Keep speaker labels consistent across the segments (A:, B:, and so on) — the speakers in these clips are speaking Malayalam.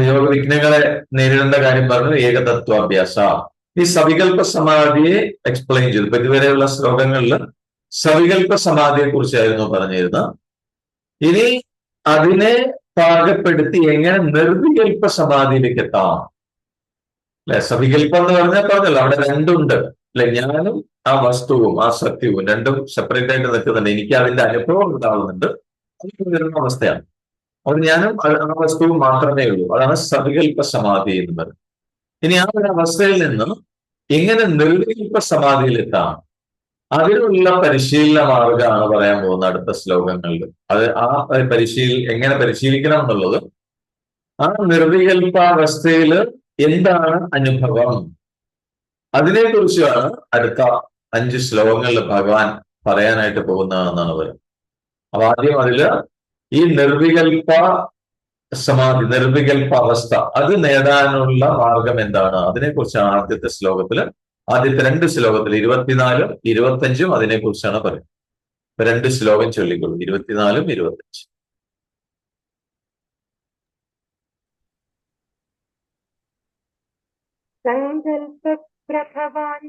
A: യോഗ വിഘ്നങ്ങളെ നേരിടേണ്ട കാര്യം പറഞ്ഞു ഏകതത്വാഭ്യാസ. ഈ സവികൽപ്പ സമാധിയെ എക്സ്പ്ലെയിൻ ചെയ്തു. ഇപ്പൊ ഇതുവരെയുള്ള ശ്ലോകങ്ങളിൽ സവികൽപ്പ സമാധിയെ കുറിച്ചായിരുന്നു പറഞ്ഞിരുന്നത്. ഇനി അതിനെ പാകപ്പെടുത്തി എങ്ങനെ നിർവികൽപ്പ സമാധിയിലേക്ക് എത്താം അല്ലെ? സവികൽപ്പം എന്ന് പറഞ്ഞാൽ പറഞ്ഞല്ലോ അവിടെ രണ്ടുണ്ട്. അല്ലെ? ഞാനും ആ വസ്തുവും ആ സത്യവും രണ്ടും സെപ്പറേറ്റ് ആയിട്ട് നിൽക്കുന്നുണ്ട്. എനിക്ക് അതിന്റെ അനുഭവം ഉണ്ടാവുന്നുണ്ട്. അവസ്ഥയാണ്. അത് ഞാനും ആ വസ്തുവും മാത്രമേ ഉള്ളൂ. അതാണ് സവികൽപ്പ സമാധി എന്ന് പറയുന്നത്. ഇനി ആ ഒരു അവസ്ഥയിൽ നിന്ന് എങ്ങനെ നിർവികൽപ്പ സമാധിയിലെത്താം അതിനുള്ള പരിശീലന മാർഗമാണ് പറയാൻ പോകുന്ന അടുത്ത ശ്ലോകങ്ങളിൽ. അത് ആ പരിശീൽ എങ്ങനെ പരിശീലിക്കണം എന്നുള്ളത്? ആ നിർവികൽപ്പാവസ്ഥയിൽ എന്താണ് അനുഭവം? അതിനെക്കുറിച്ചാണ് അടുത്ത അഞ്ച് ശ്ലോകങ്ങളിൽ ഭഗവാൻ പറയാനായിട്ട് പോകുന്നതെന്നാണ് പറയുന്നത്. അപ്പൊ ആദ്യം അതിൽ ഈ നിർവികൽപ സമാധി നിർവികൽപ അവസ്ഥ അത് നേടാനുള്ള മാർഗം എന്താണ്? അതിനെക്കുറിച്ചാണ് ആദ്യത്തെ ശ്ലോകത്തിൽ ആദ്യത്തെ രണ്ട് ശ്ലോകത്തിൽ ഇരുപത്തിനാലും ഇരുപത്തഞ്ചും അതിനെക്കുറിച്ചാണ് പറയുന്നത്. രണ്ട് ശ്ലോകം ചൊല്ലിക്കൊള്ളു ഇരുപത്തിനാലും ഇരുപത്തഞ്ചും.
B: സങ്കൽപ്രഭവാൻ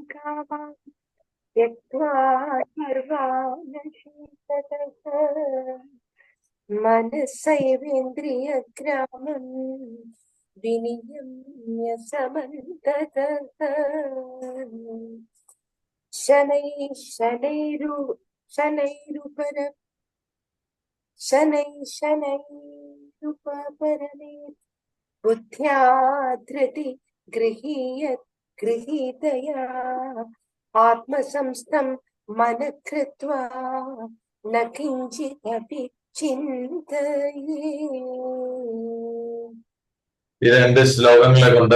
B: मन सैवेन्द्रिय ग्राम विनियम्य समन्तत शनैशनैरु शनैरुपर शनैशनैरुपरमे बुद्ध्याधृति गृहीय गृहीतया आत्मसंस्थं मन कृत्वा न किञ्चिदपि
A: ഈ രണ്ട് ശ്ലോകങ്ങളെ കൊണ്ട്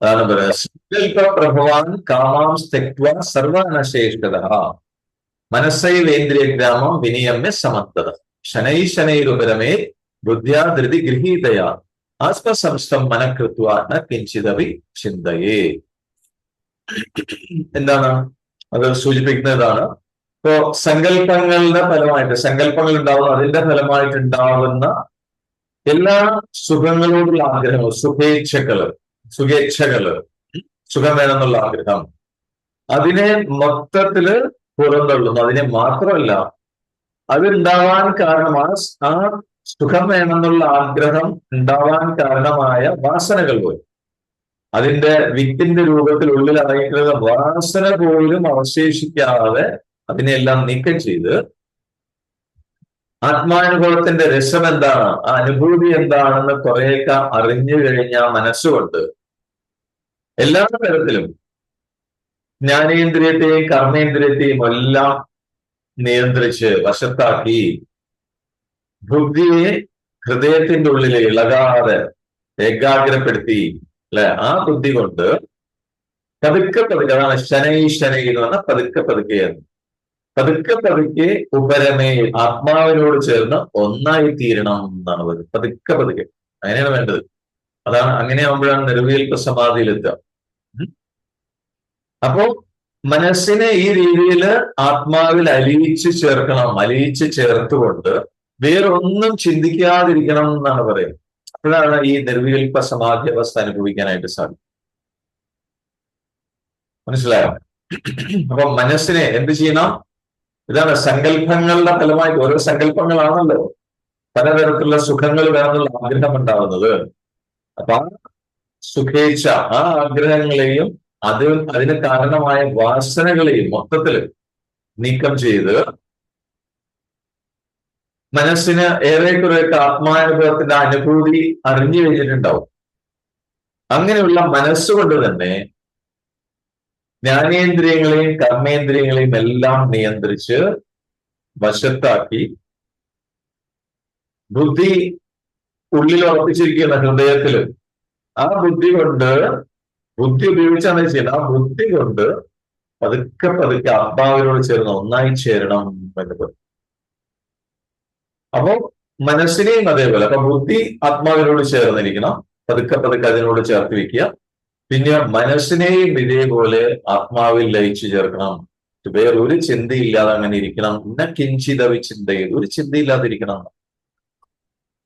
A: അതാണ് പറയുന്നത്. പ്രഭവാൻ കാമാം തെക്വ സർവനശേഷത മനസ്സൈവേന്ദ്രിയ ഗ്രാമം വിനിയമ്യ സമന്തത ശനൈ ശനൈരുപരമേ ബുദ്ധ്യാ ധൃതി ഗൃഹീതയ. ആത്മസംസ്ഥം മനക്കൃത്വ ന കിഞ്ചിതവി ചിന്തയേ. എന്താണ്? അത് സൂചിപ്പിക്കുന്നതാണ് ഇപ്പോ സങ്കല്പങ്ങളുടെ ഫലമായിട്ട് സങ്കല്പങ്ങൾ ഉണ്ടാവുന്ന അതിന്റെ ഫലമായിട്ട് ഉണ്ടാവുന്ന എല്ലാ സുഖങ്ങളോടുള്ള ആഗ്രഹങ്ങൾ സുഖേച്ഛകൾ സുഖേച്ഛകൾ സുഖം വേണമെന്നുള്ള ആഗ്രഹം അതിനെ മൊത്തത്തിൽ പുറന്തള്ളുന്നു. അതിനെ മാത്രമല്ല അതുണ്ടാവാൻ കാരണമാണ് ആ സുഖം വേണമെന്നുള്ള ആഗ്രഹം ഉണ്ടാവാൻ കാരണമായ വാസനകൾ പോലും. അതിന്റെ വിത്തിന്റെ രൂപത്തിൽ ഉള്ളിൽ അറിയിക്കുന്ന വാസന പോലും അവശേഷിക്കാതെ അതിനെല്ലാം നീക്കം ചെയ്ത് ആത്മാനുഭവത്തിന്റെ രസം എന്താണ്? ആ അനുഭൂതി എന്താണെന്ന് കുറേയൊക്കെ അറിഞ്ഞു കഴിഞ്ഞ മനസ്സുകൊണ്ട് എല്ലാ തരത്തിലും ജ്ഞാനേന്ദ്രിയത്തെയും കർമ്മേന്ദ്രിയത്തെയും എല്ലാം നിയന്ത്രിച്ച് വശത്താക്കി ബുദ്ധിയെ ഹൃദയത്തിന്റെ ഉള്ളിൽ ഇളകാതെ ഏകാഗ്രപ്പെടുത്തി അല്ലെ? ആ ബുദ്ധി കൊണ്ട് പതുക്കെ പതുക്കെ അതാണ് ശനൈ ശനൈ എന്ന് പറഞ്ഞാൽ പതുക്കെ പതുക്കെയാണ് പതുക്കെ പതുക്കെ ഉപരമേ ആത്മാവിനോട് ചേർന്ന് ഒന്നായി തീരണം എന്നാണ് പറയുന്നത് പതുക്കെ പതുക്കെ. അങ്ങനെയാണ് വേണ്ടത്. അതാണ് അങ്ങനെ ആകുമ്പോഴാണ് നിർവികൽപ്പ സമാധിയിലെത്തുക അപ്പോ മനസ്സിനെ ഈ രീതിയിൽ ആത്മാവിൽ അലിയിച്ച് ചേർക്കണം അലിയിച്ച് ചേർത്തുകൊണ്ട് വേറൊന്നും ചിന്തിക്കാതിരിക്കണം എന്നാണ് പറയുന്നത്. അപ്പോഴാണ് ഈ നിർവികൽപ്പ സമാധി അവസ്ഥ അനുഭവിക്കാനായിട്ട് സാധിക്കും മനസ്സിലായോ? അപ്പൊ മനസ്സിനെ എന്ത് ചെയ്യണം? ഇതാണ് സങ്കല്പങ്ങളുടെ ഫലമായി ഓരോ സങ്കല്പങ്ങളാണല്ലോ. പലതരത്തിലുള്ള സുഖങ്ങൾ വേണമെന്നുള്ള ആഗ്രഹം ഉണ്ടാവുന്നത് അപ്പൊ ആ സുഖേച്ഛ ആ ആഗ്രഹങ്ങളെയും അത് അതിന് കാരണമായ വാസനകളെയും മൊത്തത്തിൽ നീക്കം ചെയ്ത് മനസ്സിന് ഏറെക്കുറെയൊക്കെ ആത്മാനുഭവത്തിന്റെ അനുഭൂതി അറിഞ്ഞു കഴിഞ്ഞിട്ടുണ്ടാവും. അങ്ങനെയുള്ള മനസ്സുകൊണ്ട് തന്നെ ജ്ഞാനേന്ദ്രിയങ്ങളെയും കർമ്മേന്ദ്രിയങ്ങളെയും എല്ലാം നിയന്ത്രിച്ച് വശത്താക്കി ബുദ്ധി ഉള്ളിൽ ഉറപ്പിച്ചിരിക്കുന്ന ഹൃദയത്തിൽ ആ ബുദ്ധി കൊണ്ട് ബുദ്ധി ഉപയോഗിച്ചാണ് ചെയ്യുന്നത്. ആ ബുദ്ധി കൊണ്ട് പതുക്കെ പതുക്കെ അബ്ബാവിനോട് ചേർന്ന് ഒന്നായി ചേരണം എന്ന് പറയും അപ്പോ മനസ്സിനെയും അതേപോലെ. അപ്പൊ ബുദ്ധി ആത്മാവിനോട് ചേർന്നിരിക്കണം. പതുക്കെ പതുക്കെ അതിനോട് ചേർത്ത് വെക്കുക. പിന്നെ മനസ്സിനെയും ഇതേപോലെ ആത്മാവിൽ ലയിച്ചു ചേർക്കണം. വേറെ ഒരു ചിന്തയില്ലാതെ അങ്ങനെ ഇരിക്കണം. ഇന്ന കിഞ്ചിതവി ചിന്തയിൽ ഒരു ചിന്തയില്ലാതിരിക്കണം.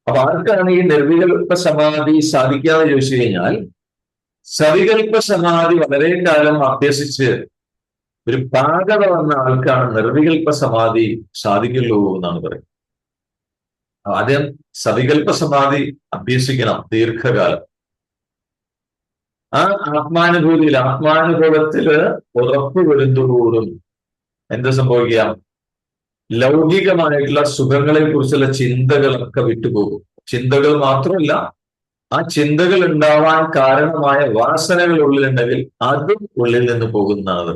A: അപ്പൊ ആർക്കാണ് ഈ നിർവികൽപ്പ സമാധി സാധിക്കാതെ ചോദിച്ചു കഴിഞ്ഞാൽ സവികൽപ്പ സമാധി വളരെ കാലം അഭ്യസിച്ച് ഒരു പാകത വന്ന ആൾക്കാണ് നിർവികൽപ്പ സമാധി സാധിക്കുള്ളൂ എന്നാണ് പറയുന്നത്. ആദ്യം സവികൽപ്പ സമാധി അഭ്യസിക്കണം ദീർഘകാലം. ആ ആത്മാനുഭൂതിയിൽ ആത്മാനുഭവത്തിൽ ഉറപ്പ് വരുന്നതോറും എന്ത് സംഭവിക്കുക ലൗകികമായിട്ടുള്ള സുഖങ്ങളെ കുറിച്ചുള്ള ചിന്തകളൊക്കെ വിട്ടുപോകും. ചിന്തകൾ മാത്രമല്ല ആ ചിന്തകൾ ഉണ്ടാവാൻ കാരണമായ വാസനകൾ ഉള്ളിലുണ്ടെങ്കിൽ അതും ഉള്ളിൽ നിന്ന് പോകുന്നതാണ്.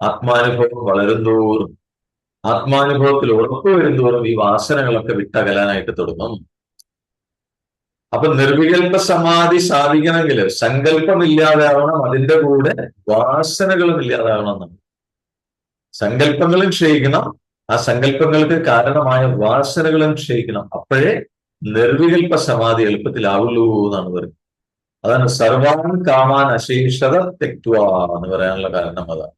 A: ആത്മാനുഭവം വളരുന്തോറും ആത്മാനുഭവത്തിൽ ഉറപ്പ് വരുന്തോറും ഈ വാസനകളൊക്കെ വിട്ടകലാനായിട്ട് തുടങ്ങും. അപ്പൊ നിർവികൽപ്പ സമാധി സാധിക്കണമെങ്കിൽ സങ്കല്പം ഇല്ലാതാവണം അതിന്റെ കൂടെ വാസനകളും ഇല്ലാതാവണം എന്നാണ് സങ്കല്പങ്ങളും ക്ഷയിക്കണം ആ സങ്കല്പങ്ങൾക്ക് കാരണമായ വാസനകളും ക്ഷയിക്കണം. അപ്പോഴേ നിർവികൽപ്പ സമാധി എളുപ്പത്തിലാവുള്ളൂ എന്നാണ് പറയുന്നത്. അതാണ് സർവാൻ കാമാൻ അശേഷത തെക്വ എന്ന് പറയാനുള്ള കാരണം അതാണ്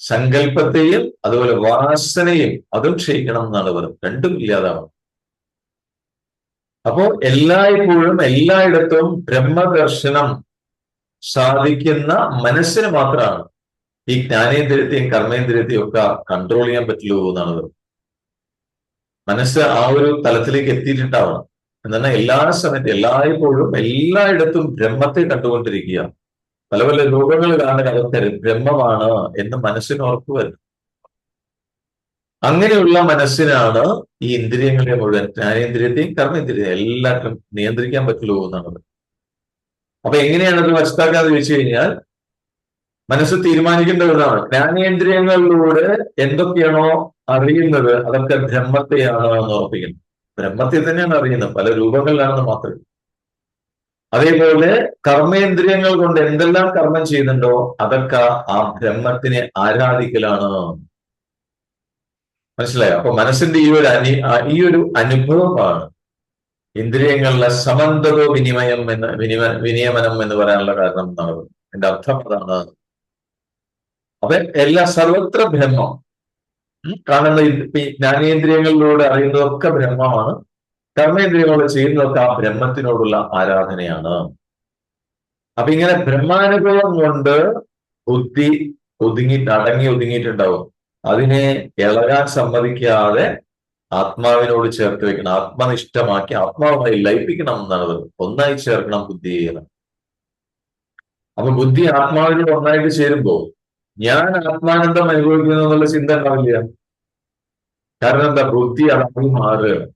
A: സങ്കല്പത്തെയും അതുപോലെ വാസനയും അതും ക്ഷയിക്കണം എന്നാണ് പറയുന്നത്. രണ്ടും ഇല്ലാതാവണം. അപ്പോ എല്ലായ്പ്പോഴും എല്ലായിടത്തും ബ്രഹ്മദർശനം സാധിക്കുന്ന മനസ്സിന് മാത്രമാണ്. ഈ ജ്ഞാനേന്ദ്രിയത്തെയും കർമ്മേന്ദ്രിയത്തെയും ഒക്കെ കൺട്രോൾ ചെയ്യാൻ പറ്റുള്ളൂ എന്നാണ് മനസ്സ് ആ ഒരു തലത്തിലേക്ക് എത്തിയിട്ടുണ്ടാവണം. എന്നാൽ എല്ലാ സമയത്തും എല്ലായ്പ്പോഴും എല്ലായിടത്തും ബ്രഹ്മത്തെ കണ്ടുകൊണ്ടിരിക്കുക. പല പല രോഗങ്ങൾ കാണുന്ന അതൊക്കെ ബ്രഹ്മമാണ് എന്ന് മനസ്സിന് ഉറപ്പ് വരുന്നത് അങ്ങനെയുള്ള മനസ്സിനാണ് ഈ ഇന്ദ്രിയങ്ങളെ മുഴുവൻ ജ്ഞാനേന്ദ്രിയത്തെയും കർമ്മേന്ദ്രിയത്തെയും എല്ലാവർക്കും നിയന്ത്രിക്കാൻ പറ്റുള്ളൂ എന്നാണത് അപ്പൊ എങ്ങനെയാണ് അത് മനസ്സിലാക്കാന്ന് ചോദിച്ചു കഴിഞ്ഞാൽ മനസ്സ് തീരുമാനിക്കേണ്ടതാണ്. ജ്ഞാനേന്ദ്രിയങ്ങളിലൂടെ എന്തൊക്കെയാണോ അറിയുന്നത് അതൊക്കെ ബ്രഹ്മത്തെയാണോ എന്ന് ഉറപ്പിക്കുന്നത് ബ്രഹ്മത്തെ തന്നെയാണ് അറിയുന്നത് പല രൂപങ്ങളിലാണെന്ന് മാത്രമേ അതേപോലെ കർമ്മേന്ദ്രിയങ്ങൾ കൊണ്ട് എന്തെല്ലാം കർമ്മം ചെയ്യുന്നുണ്ടോ അതൊക്കെ ആ ബ്രഹ്മത്തിനെ ആരാധിക്കലാണ്. മനസ്സിലായോ? അപ്പൊ മനസ്സിന്റെ ഈ ഒരു അനി ഈ ഒരു അനുഭവമാണ് ഇന്ദ്രിയങ്ങളിലെ സമന്തതോ വിനിമയം എന്ന് വിനിമ വിനിയമനം എന്ന് പറയാനുള്ള കാരണം എന്താണ് എന്റെ അർത്ഥം അതാണ്. അപ്പൊ എല്ലാ സർവത്ര ബ്രഹ്മം. കാണുന്ന ജ്ഞാനേന്ദ്രിയങ്ങളിലൂടെ അറിയുന്നതൊക്കെ ബ്രഹ്മമാണ്. കർമ്മേന്ദ്രിയങ്ങളോട് ചെയ്യുന്നതൊക്കെ ആ ബ്രഹ്മത്തിനോടുള്ള ആരാധനയാണ്. അപ്പൊ ഇങ്ങനെ ബ്രഹ്മാനുഭവം കൊണ്ട് ബുദ്ധി ഒതുങ്ങി അടങ്ങി ഒതുങ്ങിയിട്ടുണ്ടാവും. അതിനെ ഇളകാൻ സമ്മതിക്കാതെ ആത്മാവിനോട് ചേർത്ത് വെക്കണം. ആത്മനിഷ്ഠമാക്കി ആത്മാവുമായി ലയിപ്പിക്കണം എന്നാണ് ഒന്നായി ചേർക്കണം ബുദ്ധി ബുദ്ധിയെ അപ്പൊ ബുദ്ധി ആത്മാവിനോട് ഒന്നായിട്ട് ചേരുമ്പോ ഞാൻ ആത്മാനന്ദം അനുഭവിക്കുന്നു എന്നുള്ള ചിന്ത ഉണ്ടാവില്ല. കാരണം എന്താ? ബുദ്ധി അതായി മാറുകയാണ്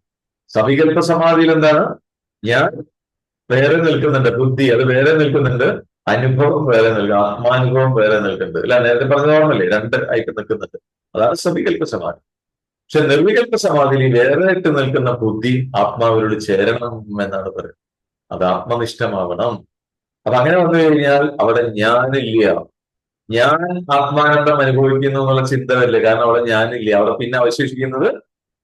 A: സവികല്പ സമാധിയിൽ എന്താണ്? ഞാൻ വേറെ നിൽക്കുന്നുണ്ട്. ബുദ്ധി അത് വേറെ നിൽക്കുന്നുണ്ട്. അനുഭവം വേറെ നിൽക്കും. ആത്മാനുഭവം വേറെ നിൽക്കുന്നുണ്ട്. അല്ല? നേരത്തെ പറഞ്ഞ രണ്ട് ആയിട്ട് നിൽക്കുന്നുണ്ട്. അതാണ് സവികല്പ സമാധി പക്ഷെ നിർവികല്പ സമാധിയിൽ വേറെ ഇട്ട് നിൽക്കുന്ന ബുദ്ധി ആത്മാവിനോട് ചേരണം എന്നാണ് പറയുന്നത്. അത് ആത്മനിഷ്ഠമാവണം. അപ്പൊ അങ്ങനെ വന്നു കഴിഞ്ഞാൽ അവിടെ ഞാനില്ല. ഞാൻ ആത്മാനന്ദം അനുഭവിക്കുന്നു എന്നുള്ള ചിന്ത വരില്ല കാരണം അവിടെ ഞാനില്ല. അവിടെ പിന്നെ അവശേഷിക്കുന്നത്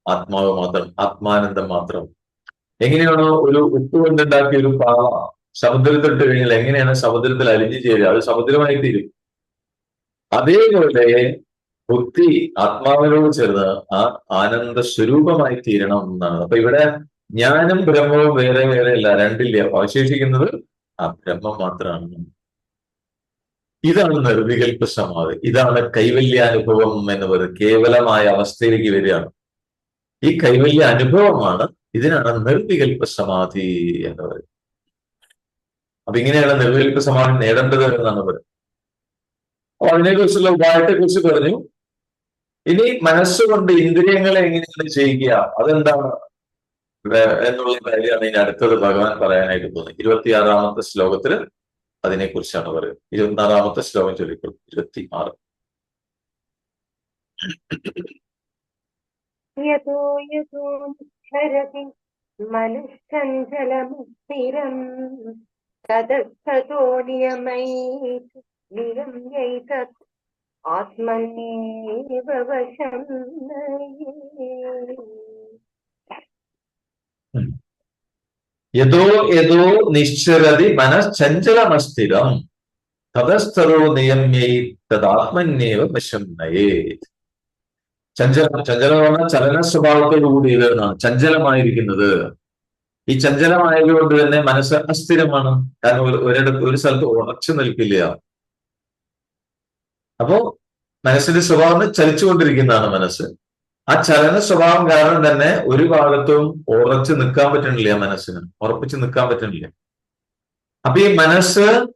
A: ആത്മാവ് മാത്രം ആത്മാനന്ദം മാത്രം. എങ്ങനെയാണോ ഒരു ഉപ്പ് കൊണ്ടുണ്ടാക്കിയ ഒരു പാവ സമുദ്രത്തിലിട്ട് കഴിഞ്ഞാൽ എങ്ങനെയാണ് സമുദ്രത്തിൽ അലിഞ്ഞു ചേരുക? അത് സമുദ്രമായി തീരും അതേപോലെ ബുദ്ധി ആത്മാവിനോട് ചേർന്ന് ആ ആനന്ദ സ്വരൂപമായി തീരണം എന്നാണ്. അപ്പൊ ഇവിടെ ജ്ഞാനം ബ്രഹ്മവും വേറെ വേറെ അല്ല രണ്ടില്ല. അവശേഷിക്കുന്നത് ആ ബ്രഹ്മം മാത്രമാണ്. ഇതാണ് നിർവികൽപ്പ സമാധി. ഇതാണ് കൈവല്യാനുഭവം എന്ന് പറയുന്നത് കേവലമായ അവസ്ഥയിലേക്ക് വരികയാണ്. ഈ കൈവല്യ അനുഭവമാണ് ഇതിനാണ് നിർവികൽപ്പ സമാധി എന്ന് പറയുന്നത്. അപ്പൊ ഇങ്ങനെയാണ് നിർവികൽപ്പ സമാധി നേടേണ്ടത് എന്നാണ് പറയുന്നത്. അപ്പൊ അതിനെക്കുറിച്ചുള്ള ഉപായത്തെ കുറിച്ച് പറഞ്ഞു. ഇനി മനസ്സുകൊണ്ട് ഇന്ദ്രിയങ്ങളെ എങ്ങനെയാണ് ചെയ്യുക അതെന്താണ്? എന്നുള്ള കാര്യമാണ് ഇനി അടുത്തത് ഭഗവാൻ പറയാനായിട്ട് തോന്നുന്നത് ഇരുപത്തിയാറാമത്തെ ശ്ലോകത്തിൽ അതിനെക്കുറിച്ചാണ് പറയുന്നത്. ഇരുപത്തിനാറാമത്തെ ശ്ലോകം ചൊല്ലിക്കൊള്ളു ഇരുപത്തി ആറ്
B: നിക്ഷരതി മനഃസഞ്ചലമുസ്ഥിരം തതോ നിയമൈ നിരമ്യൈതത്
A: യഥോ യഥോ നിശ്ചരതി മനഃചഞ്ചലമസ്ഥിരം. തതസ്ഥലോ നിയമ്യൈ തദാത്മന്യേവ വശം നയേ ചഞ്ചലം ചഞ്ചലം എന്ന് പറഞ്ഞാൽ ചലന സ്വഭാവത്തോടുകൂടി കൂടിയത് എന്നാണ്. ചഞ്ചലമായിരിക്കുന്നത്. ഈ ചഞ്ചലമായതുകൊണ്ട് തന്നെ മനസ്സ് അസ്ഥിരമാണ്. കാരണം ഒരു- ഒരിടത്ത് ഒരു സ്ഥലത്ത് ഉറച്ചു നിൽക്കില്ല. അപ്പോ മനസ്സിന്റെ സ്വഭാവം ചലിച്ചുകൊണ്ടിരിക്കുന്നതാണ് മനസ്സ്. ആ ചലന സ്വഭാവം കാരണം തന്നെ ഒരു ഭാഗത്തും ഉറച്ചു നിൽക്കാൻ പറ്റണില്ല മനസ്സിന്. ഉറപ്പിച്ച് നിൽക്കാൻ പറ്റണില്ല അപ്പൊ ഈ മനസ്സ്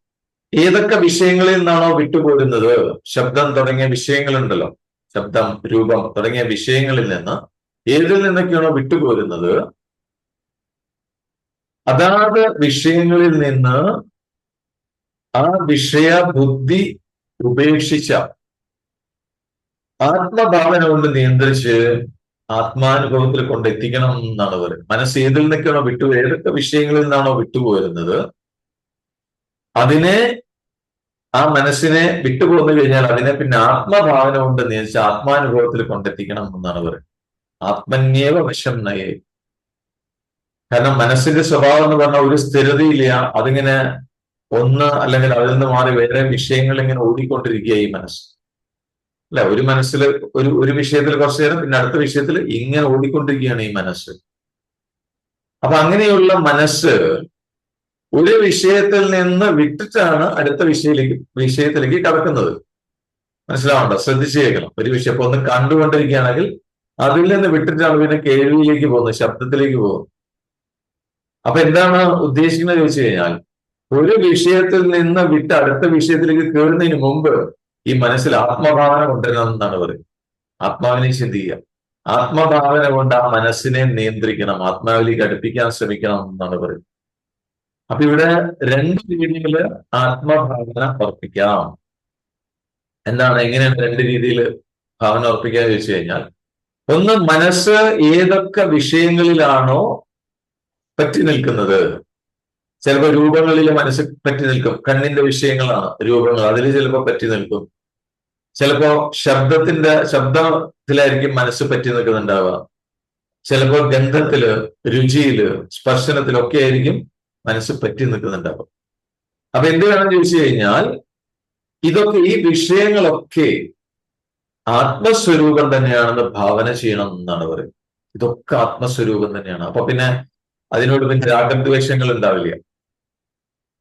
A: ഏതൊക്കെ വിഷയങ്ങളിൽ നിന്നാണോ വിട്ടുപോരുന്നത്? ശബ്ദം തുടങ്ങിയ വിഷയങ്ങളുണ്ടല്ലോ. ശബ്ദം രൂപം തുടങ്ങിയ വിഷയങ്ങളിൽ നിന്ന് ഏതിൽ നിന്നൊക്കെയാണോ വിട്ടുപോരുന്നത്? അതാത് വിഷയങ്ങളിൽ നിന്ന് ആ വിഷയ ബുദ്ധി ഉപേക്ഷിച്ച ആത്മഭാവന കൊണ്ട് നിയന്ത്രിച്ച് ആത്മാനുഭവത്തിൽ കൊണ്ടെത്തിക്കണം എന്നാണ് പറയുന്നത്. മനസ്സ് ഏതിൽ നിന്നൊക്കെയാണോ വിട്ടു ഏതൊക്കെ വിഷയങ്ങളിൽ നിന്നാണോ വിട്ടുപോരുന്നത് അതിനെ ആ മനസ്സിനെ വിട്ടുപോന്നു കഴിഞ്ഞാൽ അതിനെ പിന്നെ ആത്മഭാവന കൊണ്ട് നിയന്ത്രിച്ച് ആത്മാനുഭവത്തിൽ കൊണ്ടെത്തിക്കണം എന്നാണ് പറയുന്നത്. ആത്മന്യേവ വശം നയേ. കാരണം മനസ്സിന്റെ സ്വഭാവം എന്ന് പറഞ്ഞാൽ ഒരു സ്ഥിരതയില്ല. അതിങ്ങനെ ഒന്ന് അല്ലെങ്കിൽ അതിൽ നിന്ന് മാറി വേറെ വിഷയങ്ങൾ ഇങ്ങനെ ഓടിക്കൊണ്ടിരിക്കുക ഈ മനസ്സ്. അല്ല? ഒരു മനസ്സിൽ ഒരു ഒരു വിഷയത്തിൽ കുറച്ചു നേരം പിന്നെ അടുത്ത വിഷയത്തിൽ ഇങ്ങനെ ഓടിക്കൊണ്ടിരിക്കുകയാണ് ഈ മനസ്സ്. അപ്പൊ അങ്ങനെയുള്ള മനസ്സ് ഒരു വിഷയത്തിൽ നിന്ന് വിട്ടിട്ടാണ് അടുത്ത വിഷയത്തിലേക്ക് വിഷയത്തിലേക്ക് കടക്കുന്നത്. മനസ്സിലാവണ്ട? ശ്രദ്ധിച്ചു കേൾക്കണം. ഒരു വിഷയം ഇപ്പൊ ഒന്ന് കണ്ടുകൊണ്ടിരിക്കുകയാണെങ്കിൽ അതിൽ നിന്ന് വിട്ടിട്ടാണ് പിന്നെ കേൾവിയിലേക്ക് പോകുന്നത് ശബ്ദത്തിലേക്ക് പോകുന്നത്. അപ്പൊ എന്താണ് ഉദ്ദേശിക്കുന്നത് ചോദിച്ചു കഴിഞ്ഞാൽ ഒരു വിഷയത്തിൽ നിന്ന് വിട്ട് അടുത്ത വിഷയത്തിലേക്ക് കയറുന്നതിന് മുമ്പ് ഈ മനസ്സിൽ ആത്മഭാവന കൊണ്ടുവരണമെന്നാണ് പറയുന്നത്. ആത്മാവിനെ ചിന്തിക്കുക. ആത്മഭാവന കൊണ്ട് ആ മനസ്സിനെ നിയന്ത്രിക്കണം ആത്മാവിലേക്ക് അടുപ്പിക്കാൻ ശ്രമിക്കണം എന്നാണ് പറയുന്നത്. അപ്പൊ ഇവിടെ രണ്ട് രീതിയിൽ ആത്മഭാവന ഉറപ്പിക്കാം. എന്താണ് എങ്ങനെയാണ് രണ്ട് രീതിയിൽ ഭാവന ഉറപ്പിക്കുക ചോദിച്ചു കഴിഞ്ഞാൽ ഒന്ന് മനസ്സ് ഏതൊക്കെ വിഷയങ്ങളിലാണോ പറ്റി നിൽക്കുന്നത്. ചിലപ്പോൾ രൂപങ്ങളിൽ മനസ്സ് പറ്റി നിൽക്കും. കണ്ണിന്റെ വിഷയങ്ങളാണ് രൂപങ്ങൾ. അതിൽ ചിലപ്പോൾ പറ്റി നിൽക്കും. ചിലപ്പോ ശബ്ദത്തിന്റെ ശബ്ദത്തിലായിരിക്കും മനസ്സ് പറ്റി നിൽക്കുന്നുണ്ടാവുക. ചിലപ്പോൾ ഗന്ധത്തിൽ രുചിയിൽ സ്പർശനത്തിലൊക്കെ ആയിരിക്കും മനസ്സ് പറ്റി നിൽക്കുന്നുണ്ടാവുക. അപ്പൊ എന്ത് വേണം ചോദിച്ചു കഴിഞ്ഞാൽ ഇതൊക്കെ ഈ വിഷയങ്ങളൊക്കെ ആത്മസ്വരൂപം തന്നെയാണെന്ന് ഭാവന ചെയ്യണം എന്നാണ് പറയുന്നത്. ഇതൊക്കെ ആത്മസ്വരൂപം തന്നെയാണ്. അപ്പൊ പിന്നെ അതിനോട് പിന്നെ രാഗദ്വേഷങ്ങൾ ഉണ്ടാവില്ല.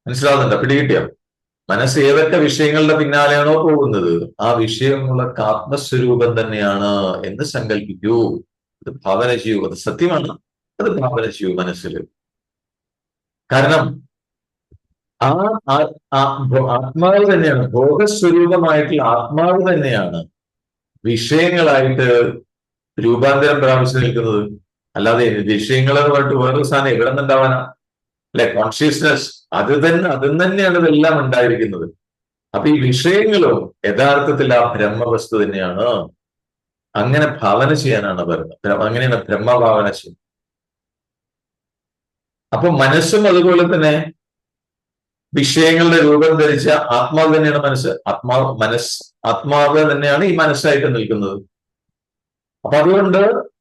A: മനസ്സിലാവുന്നുണ്ടോ? പിടികിട്ടിയോ? മനസ്സ് ഏതൊക്കെ വിഷയങ്ങളുടെ പിന്നാലെയാണോ പോകുന്നത്? ആ വിഷയങ്ങളൊക്കെ ആത്മസ്വരൂപം തന്നെയാണ് എന്ന് സങ്കല്പിക്കൂ അത് ഭാവന ചെയ്യൂ. അത് സത്യമാണ്. അത് ഭാവന ചെയ്യൂ മനസ്സിൽ കാരണം ആ ആത്മാവ് തന്നെയാണ്. ഭോഗസ്വരൂപമായിട്ടുള്ള ആത്മാവ് തന്നെയാണ് വിഷയങ്ങളായിട്ട് രൂപാന്തരം പ്രാപിച്ചു നിൽക്കുന്നത്. അല്ലാതെ വിഷയങ്ങൾ എന്ന് പറഞ്ഞിട്ട് വേറൊരു സാധനം എവിടെ നിന്നുണ്ടാവാനാ? അല്ലെ? കോൺഷ്യസ്നസ് അത് തന്നെ അതിൽ തന്നെയാണ് ഇതെല്ലാം ഉണ്ടായിരിക്കുന്നത്. അപ്പൊ ഈ വിഷയങ്ങളും യഥാർത്ഥത്തിൽ ആ ബ്രഹ്മവസ്തു തന്നെയാണ്. അങ്ങനെ ഭാവന ചെയ്യാനാണ് പറയുന്നത് അങ്ങനെയാണ് ബ്രഹ്മഭാവന ചെയ്യുന്നത്. അപ്പൊ മനസ്സും അതുപോലെ തന്നെ വിഷയങ്ങളുടെ രൂപം ധരിച്ച ആത്മാവ് തന്നെയാണ് മനസ്സ്. ആത്മാവ് മനസ് ആത്മാവ് തന്നെയാണ് ഈ മനസ്സായിട്ട് നിൽക്കുന്നത്. അപ്പൊ അതുകൊണ്ട്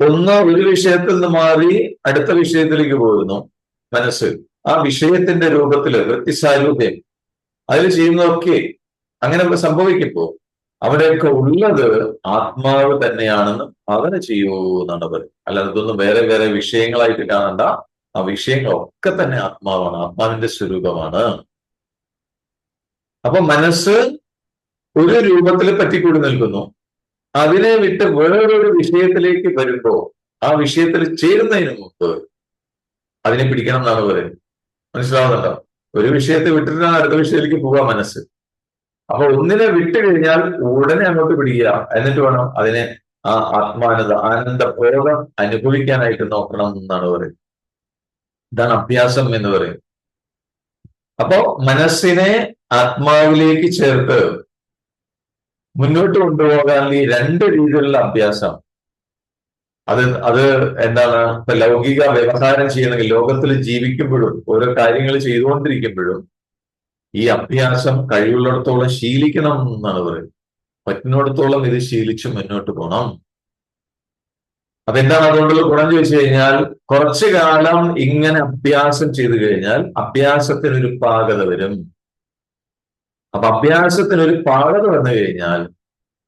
A: ഒന്ന് ഒരു വിഷയത്തിൽ നിന്ന് മാറി അടുത്ത വിഷയത്തിലേക്ക് പോകുന്നു. മനസ്സ്. ആ വിഷയത്തിന്റെ രൂപത്തിൽ വ്യക്തിസാരൂപ്യം. അതിൽ ചെയ്യുന്നതൊക്കെ അങ്ങനെ സംഭവിക്കുമ്പോ അവിടെയൊക്കെ ഉള്ളത് ആത്മാവ് തന്നെയാണെന്ന് ഭാവന ചെയ്യൂ എന്നാണ് പറയുന്നത്. അല്ലാതെ ഇതൊന്നും വേറെ വേറെ വിഷയങ്ങളായിട്ട് കാണണ്ട ആ വിഷയങ്ങളൊക്കെ തന്നെ ആത്മാവാണ്. ആത്മാവിന്റെ സ്വരൂപമാണ്. അപ്പൊ മനസ്സ് ഒരു രൂപത്തിൽ പറ്റിക്കൂടി നിൽക്കുന്നു. അതിനെ വിട്ട് വേറൊരു വിഷയത്തിലേക്ക് വരുമ്പോ ആ വിഷയത്തിൽ ചേരുന്നതിന് മുമ്പ് അതിനെ പിടിക്കണം എന്നാണ് പറയുന്നത് മനസ്സിലാവുന്നുണ്ടോ? ഒരു വിഷയത്തെ വിട്ടിട്ടാണ് അടുത്ത വിഷയത്തിലേക്ക് പോകാം മനസ്സ്. അപ്പൊ ഒന്നിനെ വിട്ടു കഴിഞ്ഞാൽ ഉടനെ അങ്ങോട്ട് പിടിക്കുക. എന്നിട്ട് വേണം അതിനെ ആ ആത്മാനന്ദ ആനന്ദബോധം അനുഭവിക്കാനായിട്ട് നോക്കണം എന്നാണ് പറയുന്നത് ഇതാണ് അഭ്യാസം എന്ന് പറയുന്നത്. അപ്പോ മനസ്സിനെ ആത്മാവിലേക്ക് ചേർത്ത് മുന്നോട്ട് കൊണ്ടുപോകാൻ ഈ രണ്ട് രീതിയിലുള്ള അഭ്യാസം അത് അത് എന്താണ് ലൗകിക വ്യവഹാരം ചെയ്യണമെങ്കിൽ ലോകത്തിൽ ജീവിക്കുമ്പോഴും ഓരോ കാര്യങ്ങൾ ചെയ്തുകൊണ്ടിരിക്കുമ്പോഴും ഈ അഭ്യാസം കഴിവുള്ളിടത്തോളം ശീലിക്കണം എന്നാണ് പറയുന്നത്. പറ്റുന്നിടത്തോളം ഇത് ശീലിച്ച് മുന്നോട്ട് പോകണം അപ്പൊ എന്താണ് അതുകൊണ്ടുള്ള ഗുണം ചോദിച്ചു കഴിഞ്ഞാൽ കുറച്ചു കാലം ഇങ്ങനെ അഭ്യാസം ചെയ്തു കഴിഞ്ഞാൽ അഭ്യാസത്തിനൊരു പാകത വരും. അപ്പൊ അഭ്യാസത്തിനൊരു പാകത വന്നു കഴിഞ്ഞാൽ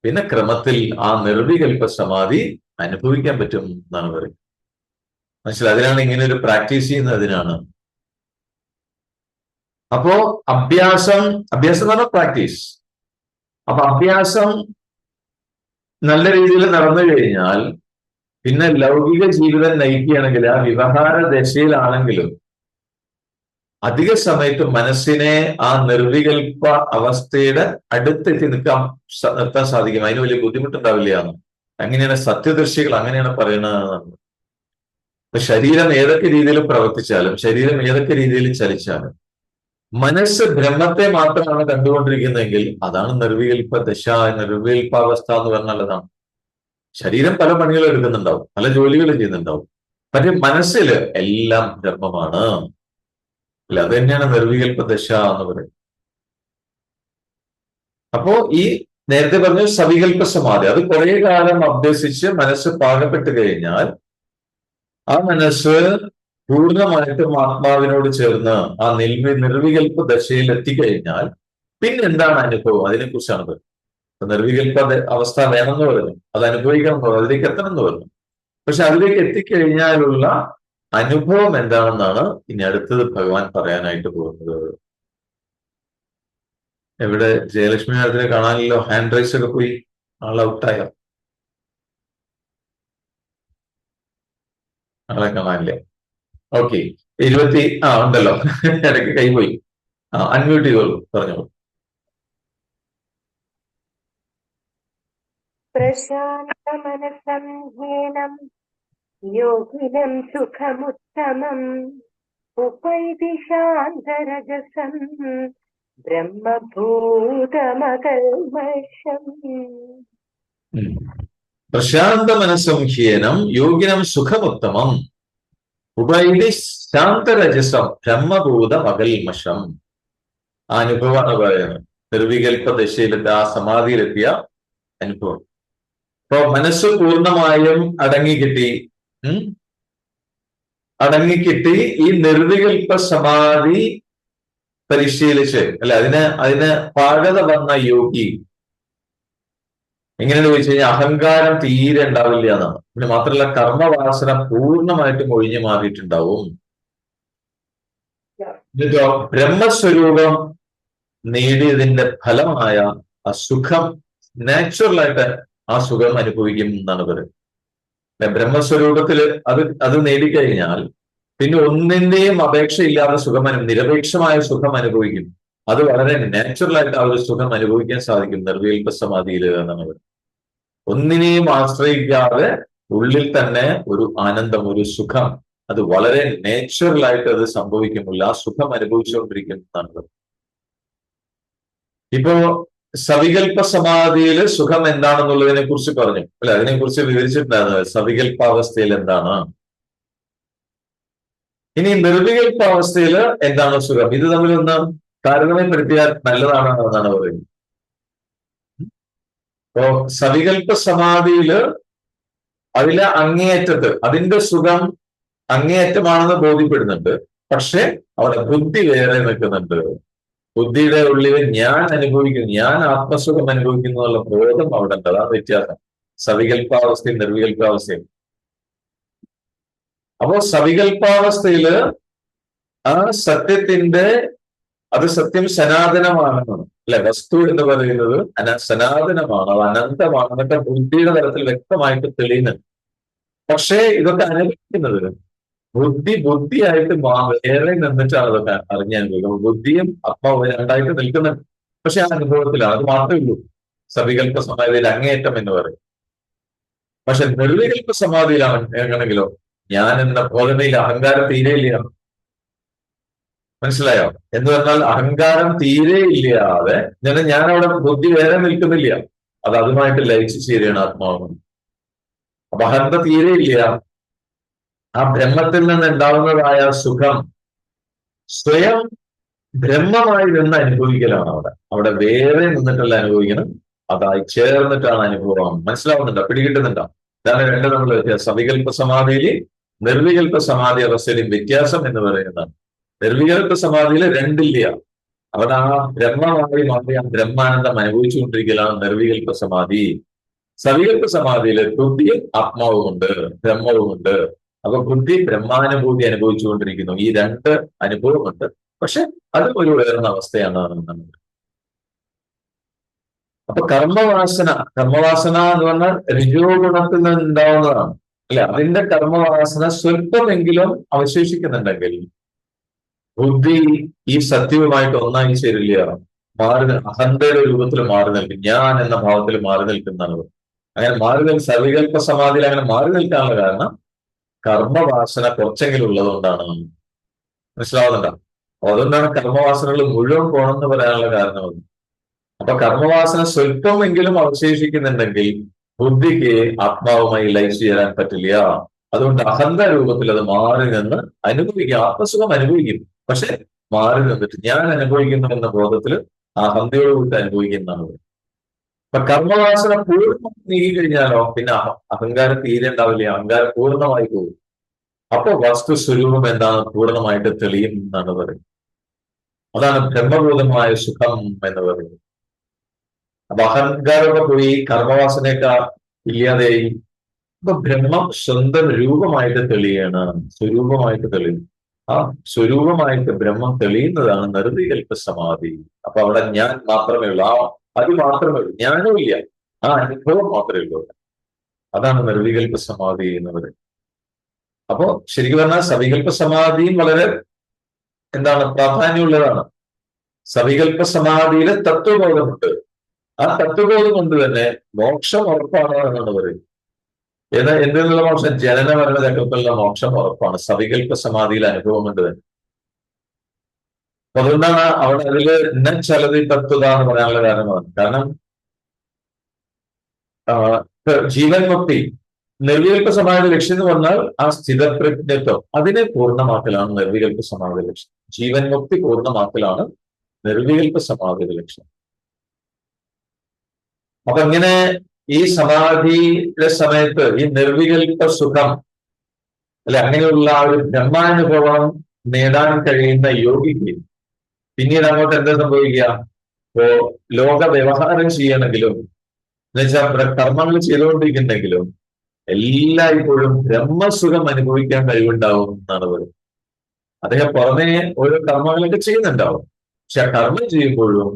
A: പിന്നെ ക്രമത്തിൽ ആ നിർവികൽപ്പ സമാധി അനുഭവിക്കാൻ പറ്റും എന്നാണ് പറയുന്നത്. മനസ്സിലായി? അതിനാണ് ഇങ്ങനെ ഒരു പ്രാക്ടീസ് ചെയ്യുന്നതിനാണ് അപ്പോ അഭ്യാസം അഭ്യാസം എന്ന് പറഞ്ഞാൽ പ്രാക്ടീസ്. അപ്പൊ അഭ്യാസം നല്ല രീതിയിൽ നടന്നു കഴിഞ്ഞാൽ പിന്നെ ലൗകിക ജീവിതം നയിക്കുകയാണെങ്കിൽ ആ വ്യവഹാര ദശയിലാണെങ്കിലും അധിക സമയത്ത് മനസ്സിനെ ആ നിർവികൽപ്പ അവസ്ഥയുടെ അടുത്തെത്തി നിൽക്കാൻ നിർത്താൻ സാധിക്കും. അതിന് വലിയ ബുദ്ധിമുട്ടുണ്ടാവില്ല എന്ന്. അങ്ങനെയാണ് സത്യദർശികൾ അങ്ങനെയാണ് പറയുന്നത് ശരീരം ഏതൊക്കെ രീതിയിൽ പ്രവർത്തിച്ചാലും ശരീരം ഏതൊക്കെ രീതിയിൽ ചലിച്ചാലും മനസ്സ് ബ്രഹ്മത്തെ മാത്രമാണ് കണ്ടുകൊണ്ടിരിക്കുന്നതെങ്കിൽ അതാണ് നിർവികൽപ്പ ദശ നിർവികൽപ്പാവസ്ഥ എന്ന് പറഞ്ഞാൽ ശരീരം പല പണികളും എടുക്കുന്നുണ്ടാവും പല ജോലികളും ചെയ്യുന്നുണ്ടാവും. പക്ഷെ മനസ്സിൽ എല്ലാം ബ്രഹ്മമാണ്. അല്ല അത് തന്നെയാണ് നിർവികൽപ്പ ദശ എന്ന് പറയുന്നത്. അപ്പോ ഈ നേരത്തെ പറഞ്ഞു സവികൽപ്പ സമാധി അത് കുറെ കാലം അഭ്യസിച്ച് മനസ്സ് പാകപ്പെട്ട് കഴിഞ്ഞാൽ ആ മനസ്സ് പൂർണമായിട്ടും ആത്മാവിനോട് ചേർന്ന് ആ നിൽവി നിർവികൽപ്പ ദശയിൽ എത്തിക്കഴിഞ്ഞാൽ പിന്നെ എന്താണ് അനുഭവം? അതിനെ കുറിച്ചാണ് നിർവികൽപ്പ അവസ്ഥ വേണമെന്ന് പറഞ്ഞു. അത് അനുഭവിക്കണം എന്ന് പറഞ്ഞു. അതിലേക്ക് എത്തണം എന്ന് പറഞ്ഞു. പക്ഷെ അതിലേക്ക് എത്തിക്കഴിഞ്ഞാലുള്ള അനുഭവം എന്താണെന്നാണ് ഇനി അടുത്തത് ഭഗവാൻ പറയാനായിട്ട് പോകുന്നത്. എവിടെ ജയലക്ഷ്മി മാഡത്തിനെ കാണാനില്ലോ ഹാൻഡ് റൈസ് ഒക്കെ പോയി. ആൾ ഔട്ടായോ ആളെ കാണാനില്ലേ? ഓക്കെ ഇരുപത്തി ആ ഉണ്ടല്ലോ. ഇടയ്ക്ക് കൈ പോയി. ആ അൺമ്യൂട്ട് ചെയ്തോളൂ പറഞ്ഞോളൂ.
B: പ്രശാന്തമനസംഹീനം യോഗിനം സുഖമുത്തമം ഉപൈതി ശാന്തരജസം ബ്രഹ്മഭൂതമകൽമഷം.
A: പ്രശാന്ത മനസ്സംഖ്യേനം യോഗിനം സുഖമുത്തമം. ഉപൈതി ശാന്തരജസം ബ്രഹ്മഭൂത മകൽമഷം ആ അനുഭവമാണ് പറയുന്നത്. നിർവികൽപ്പ ദശയിലെത്തി ആ സമാധിയിലെത്തിയ അനുഭവം. അപ്പൊ മനസ്സ് പൂർണമായും അടങ്ങിക്കിട്ടി അടങ്ങിക്കിട്ടി ഈ നിർവികൽപ്പ സമാധി പരിശീലിച്ച് അല്ലെ? അതിന് അതിന് പഴത വന്ന യോഗി എങ്ങനെയാണ് ചോദിച്ചു കഴിഞ്ഞാൽ അഹങ്കാരം തീരെ ഉണ്ടാവില്ല എന്നാണ്. പിന്നെ മാത്രമല്ല കർമ്മവാസന പൂർണമായിട്ടും ഒഴിഞ്ഞു മാറിയിട്ടുണ്ടാവും. എന്നിട്ടോ ബ്രഹ്മസ്വരൂപം നേടിയതിന്റെ ഫലമായ ആ സുഖം നാച്ചുറലായിട്ട് ആ സുഖം അനുഭവിക്കും എന്നാണ് പറയുന്നത്. ബ്രഹ്മസ്വരൂപത്തിൽ അത് അത് നേടിക്കഴിഞ്ഞാൽ പിന്നെ ഒന്നിന്റെയും അപേക്ഷയില്ലാതെ സുഖം നിരപേക്ഷമായ സുഖം അനുഭവിക്കും അത് വളരെ നാച്ചുറൽ ആയിട്ട് ആ ഒരു സുഖം അനുഭവിക്കാൻ സാധിക്കും. നിർവികൽപ്പ സമാധിയിൽ എന്നാണ് ഒന്നിനെയും ആശ്രയിക്കാതെ ഉള്ളിൽ തന്നെ ഒരു ആനന്ദം ഒരു സുഖം അത് വളരെ നാച്ചുറൽ ആയിട്ട് അത് സംഭവിക്കുമ്പോൾ ആ സുഖം അനുഭവിച്ചുകൊണ്ടിരിക്കും എന്നാണ് പറയുന്നത്. ഇപ്പോ സവികൽപ്പ സമാധിയിൽ സുഖം എന്താണെന്നുള്ളതിനെ കുറിച്ച് പറഞ്ഞു. അല്ലെ? അതിനെ കുറിച്ച് വിവരിച്ചിട്ടുണ്ടായിരുന്നു സവികൽപ്പാവസ്ഥയിൽ എന്താണ്? ഇനി നിർവികൽപ്പ അവസ്ഥയിൽ എന്താണ് സുഖം? ഇത് തമ്മിലൊന്ന് താരതമ്യപ്പെടുത്തിയാൽ നല്ലതാണ് എന്നാണ് പറയുന്നത്. അപ്പോ സവികൽപ്പ സമാധിയിൽ അതിലെ അങ്ങേയറ്റത്ത് അതിന്റെ സുഖം അങ്ങേയറ്റമാണെന്ന് ബോധ്യപ്പെടുന്നുണ്ട്. പക്ഷെ അവിടെ ബുദ്ധി വേറെ നിൽക്കുന്നുണ്ട്. ബുദ്ധിയുടെ ഉള്ളിൽ ഞാൻ അനുഭവിക്കുന്നു ഞാൻ ആത്മസുഖം അനുഭവിക്കുന്നു എന്നുള്ള ബോധം അവിടെ ഉണ്ട്. അതാണ് വ്യത്യാസം. സവികൽപ്പാവസ്ഥയും നിർവികൽപ്പാവസ്ഥയും. അപ്പോ സവികൽപ്പാവസ്ഥയിൽ ആ സത്യത്തിന്റെ അത് സത്യം സനാതനമാണെന്നാണ് അല്ലെ? വസ്തു എന്ന് പറയുന്നത് അന സനാതനമാണ് അത് അനന്തമാണ് എന്നൊക്കെ ബുദ്ധിയുടെ തലത്തിൽ വ്യക്തമായിട്ട് തെളിയുന്നുണ്ട്. പക്ഷേ ഇതൊക്കെ അനുഭവിക്കുന്നത് ബുദ്ധി ബുദ്ധിയായിട്ട് വേറെ നിന്നിട്ടാണ് അതൊക്കെ അറിഞ്ഞനുഭവിക്കുന്നത് ബുദ്ധിയും ആത്മാവും രണ്ടായിട്ട് നിൽക്കുന്നുണ്ട്. പക്ഷെ ആ അനുഭവത്തിലാണ് അത് മാത്രമേ ഉള്ളൂ. സവികൽപ്പ സമാധിയിൽ അങ്ങേയറ്റം എന്ന് പറയും. പക്ഷെ നിർവികൽപ്പ സമാധിയിലാണ് എങ്ങനെങ്കിലോ ഞാൻ എന്ന ബോധനയിൽ അഹങ്കാരം തീരെ ഇല്ല മനസ്സിലായോ? എന്ന് പറഞ്ഞാൽ അഹങ്കാരം തീരെ ഇല്ലാതെ ഞാൻ ഞാൻ അവിടെ ബുദ്ധി വേറെ നിൽക്കുന്നില്ല. അത് അതുമായിട്ട് ലയിച്ചു ചേരുകയാണ് ആത്മാവ്. അപ്പൊ അഹന്ത തീരെ ഇല്ല. ആ ബ്രഹ്മത്തിൽ നിന്ന് ഉണ്ടാവുന്നതായ സുഖം സ്വയം ബ്രഹ്മമായി നിന്ന് അനുഭവിക്കലാണ് അവിടെ. അവിടെ വേറെ നിന്നിട്ടല്ല അനുഭവിക്കണം അതായി ചേർന്നിട്ടാണ് അനുഭവം. മനസ്സിലാവുന്നുണ്ടോ? പിടികിട്ടുന്നുണ്ടോ? ഇതാണ് രണ്ട് നമ്മൾ സവികല്പ സമാധിയിൽ നിർവികൽപ്പ സമാധി അവസ്ഥയിലും വ്യത്യാസം എന്ന് പറയുന്നത് നിർവികൽപ്പ സമാധിയിൽ രണ്ടില്ല. അവൻ ആ ബ്രഹ്മമായി മാറി ആ ബ്രഹ്മാനന്ദം അനുഭവിച്ചുകൊണ്ടിരിക്കലാണ് നിർവികൽപ്പ സമാധി സവികൽപ്പ സമാധിയിലെ ബുദ്ധിയും ആത്മാവുമുണ്ട് ബ്രഹ്മവുമുണ്ട് അപ്പൊ ബുദ്ധി ബ്രഹ്മാനുഭൂതി അനുഭവിച്ചുകൊണ്ടിരിക്കുന്നു. ഈ രണ്ട് അനുഭവമുണ്ട് പക്ഷെ അതും ഒരു ഉയർന്ന അവസ്ഥയാണ് നമ്മൾ അപ്പൊ കർമ്മവാസന കർമ്മവാസന എന്ന് പറഞ്ഞാൽ രജോ ഗുണത്തിൽ നിന്ന് ഉണ്ടാവുന്നതാണ് അല്ലെ? അതിന്റെ കർമ്മവാസന സ്വല്പമെങ്കിലും അവശേഷിക്കുന്നുണ്ടെങ്കിൽ ബുദ്ധി ഈ സത്യവുമായിട്ട് ഒന്നായി ചേരില്ല. മാറി അഹന്തയുടെ രൂപത്തിൽ മാറി നിൽക്കും. ഞാൻ എന്ന ഭാവത്തിൽ മാറി നിൽക്കുന്നതാണ്. അങ്ങനെ മാറി നിൽ സർവികൽപ്പ സമാധിയിൽ അങ്ങനെ മാറി നിൽക്കാനുള്ള കാരണം കർമ്മവാസന കുറച്ചെങ്കിലും ഉള്ളതുകൊണ്ടാണ്. മനസ്സിലാവുന്നുണ്ടോ? അതുകൊണ്ടാണ് കർമ്മവാസനകൾ മുഴുവൻ പോകണമെന്ന് പറയാനുള്ള കാരണം. അപ്പൊ കർമ്മവാസന സ്വല്പമെങ്കിലും അവശേഷിക്കുന്നുണ്ടെങ്കിൽ ബുദ്ധിക്ക് ആത്മാവുമായി ലയിച്ചു ചേരാൻ പറ്റില്ല. അതുകൊണ്ട് അഹന്ത രൂപത്തിൽ അത് മാറി നിന്ന് അനുഭവിക്കും. ആത്മസുഖം അനുഭവിക്കും. പക്ഷെ മാറി നിന്നിട്ട് ഞാൻ അനുഭവിക്കുന്നു എന്ന ബോധത്തിൽ അഹന്തയോട് ഹന്തയോടുകൂടി അനുഭവിക്കുന്നതാണ് അപ്പൊ കർമ്മവാസന പൂർണം നീങ്ങി കഴിഞ്ഞാലോ പിന്നെ അഹ- അഹങ്കാരം തീരെ ഉണ്ടാവില്ല. അഹങ്കാരം പൂർണമായി പോകും. അപ്പൊ വസ്തു സ്വരൂപം എന്താണ് പൂർണമായിട്ട് തെളിയും എന്നാണ് പറയുന്നത്. അതാണ് ബ്രഹ്മബോധമായ സുഖം എന്ന് പറയുന്നത്. അപ്പൊ അഹങ്കാരമൊക്കെ പോയി കർമ്മവാസനയൊക്കെ ഇല്ലാതെയായി. അപ്പൊ ബ്രഹ്മം സ്വന്തം രൂപമായിട്ട് തെളിയാണ് സ്വരൂപമായിട്ട് തെളിയും ആ സ്വരൂപമായിട്ട് ബ്രഹ്മം തെളിയുന്നതാണ് നിർവികൽപ്പ സമാധി അപ്പൊ അവിടെ ഞാൻ മാത്രമേ ഉള്ളൂ. ആ അത് മാത്രമേ ഉള്ളൂ. ഞാനും ഇല്ല. ആ അനുഭവം മാത്രമേ ഉള്ളൂ. അതാണ് നിർവികൽപ്പ സമാധി എന്ന് അപ്പോ ശരിക്കും പറഞ്ഞാൽ സവികൽപ്പ സമാധിയും വളരെ എന്താണ് പ്രാധാന്യമുള്ളതാണ്. സവികൽപ്പ സമാധിയിലെ തത്വബോധമുണ്ട്. ആ തത്വബോധം കൊണ്ട് തന്നെ മോക്ഷം ഉറപ്പാണ് എന്നാണ് പറയുന്നത്. ഏതാ എന്തെന്നുള്ള മോക്ഷം? ജനന മരണ മോക്ഷം ഉറപ്പാണ്. സവികൽപ്പ സമാധിയിൽ അനുഭവം കൊണ്ട് തന്നെ. അതുകൊണ്ടാണ് അവിടെ അതിൽ ന ചലതി തത്വത എന്ന് പറയാനുള്ള കാരണമാണ് കാരണം ജീവൻ മുക്തി നിർവികൽപ്പ സമാധി ലക്ഷ്യം എന്ന് പറഞ്ഞാൽ ആ സ്ഥിതപ്രജ്ഞത്വം അതിനെ പൂർണമാക്കലാണ് നിർവികൽപ്പ സമാധി ലക്ഷ്യം. ജീവൻ മുക്തി പൂർണമാക്കലാണ് നിർവികൽപ്പ സമാധിയുടെ ലക്ഷ്യം. അപ്പൊ ഇങ്ങനെ ഈ സമാധിയുടെ സമയത്ത് ഈ നിർവികൽപ്പ സുഖം അല്ലെ അങ്ങനെയുള്ള ആ ഒരു ബ്രഹ്മാനുഭവം നേടാൻ കഴിയുന്ന യോഗിക്ക് പിന്നീട് അങ്ങോട്ട് എന്താ സംഭവിക്കുക? ഇപ്പോ ലോക വ്യവഹാരം ചെയ്യണമെങ്കിലും എന്നുവെച്ചാൽ കർമ്മങ്ങൾ ചെയ്തുകൊണ്ടിരിക്കുന്നെങ്കിലും എല്ലായ്പ്പോഴും ബ്രഹ്മസുഖം അനുഭവിക്കാൻ കഴിവുണ്ടാവും എന്നാണ് പറയുന്നത്. അദ്ദേഹം പുറമേ ഓരോ കർമ്മങ്ങളൊക്കെ ചെയ്യുന്നുണ്ടാവും. പക്ഷെ ആ കർമ്മം ചെയ്യുമ്പോഴും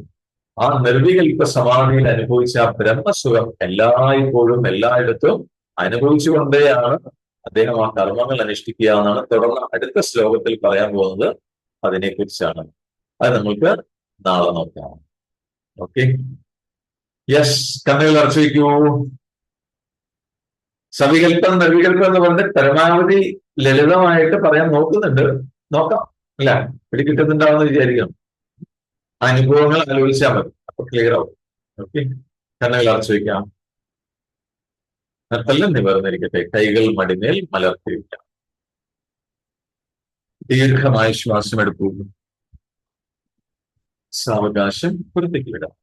A: ആ നിർവികൽപ്പ സമാധിയിൽ അനുഭവിച്ച ആ ബ്രഹ്മസുഖം എല്ലായ്പ്പോഴും എല്ലായിടത്തും അനുഭവിച്ചുകൊണ്ടേയാണ് അദ്ദേഹം ആ കർമ്മങ്ങൾ അനുഷ്ഠിക്കുക എന്നാണ് തുടർന്ന് അടുത്ത ശ്ലോകത്തിൽ പറയാൻ പോകുന്നത്. അതിനെക്കുറിച്ചാണ്. അത് നമുക്ക് നാളെ നോക്കാം. ഓക്കെ. യെസ് കണ്ണുകൾ വയ്ക്കൂ സവികല്പം നിർവികല്പം എന്ന് പറഞ്ഞിട്ട് പരമാവധി ലളിതമായിട്ട് പറയാൻ നോക്കുന്നുണ്ട്. നോക്കാം. അല്ല? പിടികിട്ടുന്നുണ്ടാവുമെന്ന് വിചാരിക്കണം അനുഭവങ്ങൾ ആലോചിച്ചാൽ മതി. അപ്പൊ ക്ലിയർ ആവും. ഓക്കെ കണ്ണുകൾ അടച്ചു വയ്ക്കാം നിർത്തല്ല നിവർന്നിരിക്കട്ടെ കൈകൾ മടിമേൽ മലർത്തി വയ്ക്കാം ദീർഘമായ ശ്വാസം എടുക്കൂ സാവകാശം പുറത്തേക്ക് വിടാം.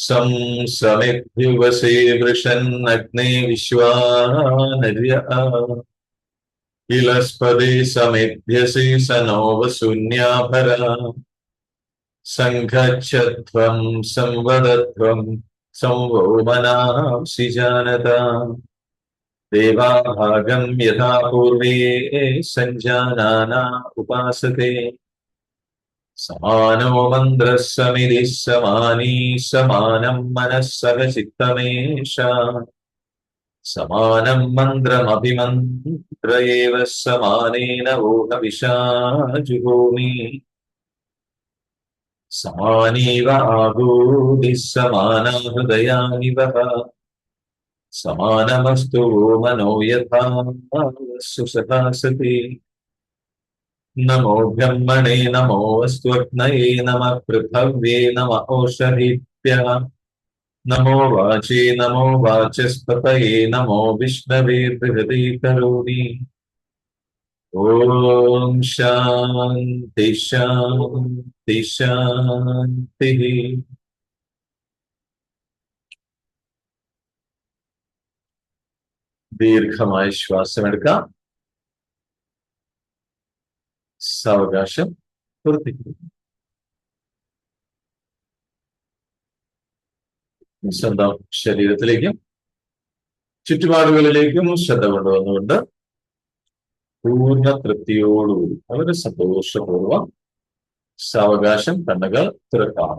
A: संसमिद्युवसे वृषन्नग्ने विश्वानर्य। किलस्पदे समेभ्यसे स नो वसून्याभरा सङ्घच्छत्वम् संवदत्वम् संवोमनांसि जानता। देवाभागम् यथा पूर्वे सञ्जानाना उपासते। समानो समिधिः समानी समानीः समानम् मनः सह चित्तमेष समानम् मन्द्रमभिमन्त्र एव समानेन वोगविशाजुमि समानीव आभूदिः आहूदिः समानाहृदयानिवः समानमस्तु मनो यथा सु नमो ब्रह्मणे नमो वस्त्वग्नये नम पृथ्वे नम ओषहीप्य नमो वाचे नमो वाचस्पतये नमो विष्णवे करोमि। ॐ शान्ति शान्ति शान्तिः। दीर्घमायश्वासमेका സാവകാശം വർദ്ധിക്കുന്നു സ്വന്തം ശരീരത്തിലേക്കും ചുറ്റുപാടുകളിലേക്കും ശ്രദ്ധ കൊണ്ടുവന്നുകൊണ്ട് പൂർണ തൃപ്തിയോടുകൂടി വളരെ സന്തോഷപൂർവം സാവകാശം കണ്ണുകൾ തുറക്കാം